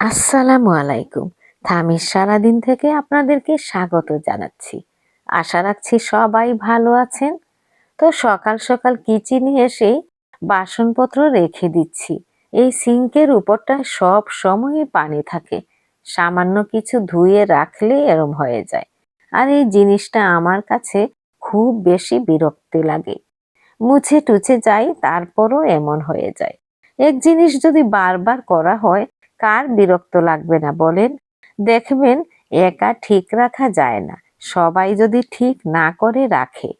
আসসালামু আলাইকুম। থামির সারাদিন থেকে আপনাদেরকে স্বাগত জানাচ্ছি। আশা রাখছি সবাই ভালো আছেন। তো সকাল সকাল কিচেনে এসেই বাসনপত্র রেখে দিচ্ছি। এই সিঙ্কের উপরটায় সব সময়ই পানি থাকে। সামান্য কিছু ধুয়ে রাখলে এরম হয়ে যায়। আর এই জিনিসটা আমার কাছে খুব বেশি বিরক্তি লাগে। মুছে টুছে যাই, তারপরও এমন হয়ে যায়। এক জিনিস যদি বারবার করা হয় কার বিরক্ত লাগবে না বলেন? দেখবেন একা ঠিক রাখা যায় না। সবাই যদি ঠিক না করে রাখে,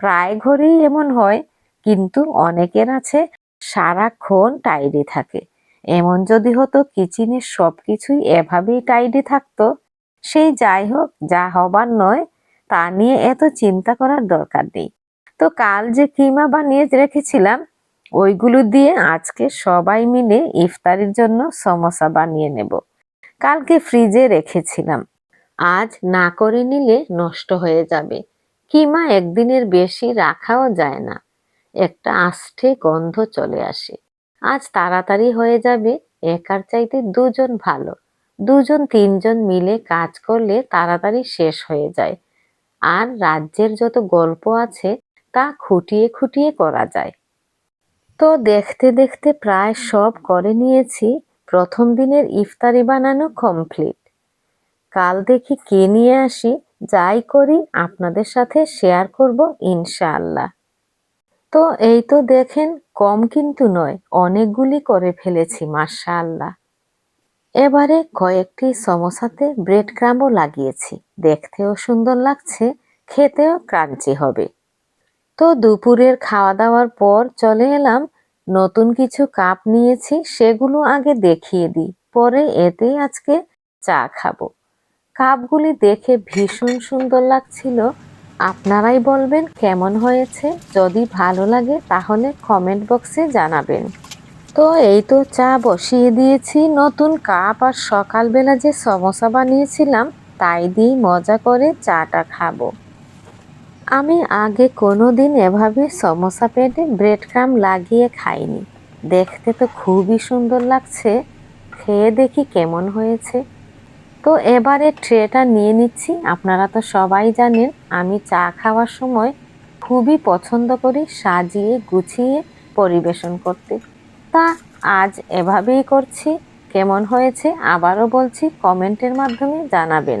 প্রায় ঘরেই এমন হয়, কিন্তু অনেকের আছে সারাক্ষণ টাইডি থাকে। এমন যদি হতো কিচেনের সব কিছুই এভাবেই টাইডি থাকতো। সেই যাই হোক, যা হবার নয়, তা নিয়ে এত চিন্তা করার দরকার নেই। তো কাল যে কিমা বানিয়ে রেখেছিলাম ওইগুলো দিয়ে আজকে সবাই মিলে ইফতারির জন্য সমোসা বানিয়ে নেব। কালকে ফ্রিজে রেখেছিলাম। আজ না করে নিলে নষ্ট হয়ে যাবে। কিমা একদিনের বেশি রাখাও যায় না। একটা আষ্টে গন্ধ চলে আসে। আজ তাড়াতাড়ি হয়ে যাবে, একার চাইতে দুজন ভালো। দুজন তিনজন মিলে কাজ করলে তাড়াতাড়ি শেষ হয়ে যায়। আর রাজ্যের যত গল্প আছে, তা খুঁটিয়ে খুঁটিয়ে করা যায়। তো দেখতে দেখতে প্রায় সব করে নিয়েছি। প্রথম দিনের ইফতারি বানানো কমপ্লিট কাল দেখি কে নিয়ে আসি, যাই করি, আপনাদের সাথে শেয়ার করব ইনশাআল্লাহ। তো এই তো দেখেন, কম কিন্তু নয়, অনেকগুলি করে ফেলেছি, মাশাআল্লাহ। এবারে কয়েকটি সমোসাতে ব্রেড ক্রামও লাগিয়েছি, দেখতেও সুন্দর লাগছে, খেতেও ক্রাঞ্চি হবে। তো দুপুরের খাওয়া দাওয়ার পর চলে এলাম, নতুন কিছু কাপ নিয়েছি, সেগুলো আগে দেখিয়ে দিই। পরে এতেই আজকে চা খাব। কাপগুলি দেখে ভীষণ সুন্দর লাগছিল। আপনারাই বলবেন কেমন হয়েছে? যদি ভালো লাগে তাহলে কমেন্ট বক্সে জানাবেন। তো এই তো চা বসিয়ে দিয়েছি, নতুন কাপ আর সকালবেলা যে সমোসা বানিয়েছিলাম, তাই দিয়েই মজা করে চাটা খাব। আমি আগে কোনো দিন এভাবে সমোসা পেটে ব্রেড ক্রাম লাগিয়ে খাইনি। দেখতে তো খুবই সুন্দর লাগছে। খেয়ে দেখি কেমন হয়েছে। তো এবারে ট্রেটা নিয়ে নিচ্ছি। আপনারা তো সবাই জানেন, আমি চা খাওয়ার সময় খুবই পছন্দ করি সাজিয়ে, গুছিয়ে পরিবেশন করতে। তা আজ এভাবেই করছি। কেমন হয়েছে আবারও বলছি কমেন্টের মাধ্যমে জানাবেন।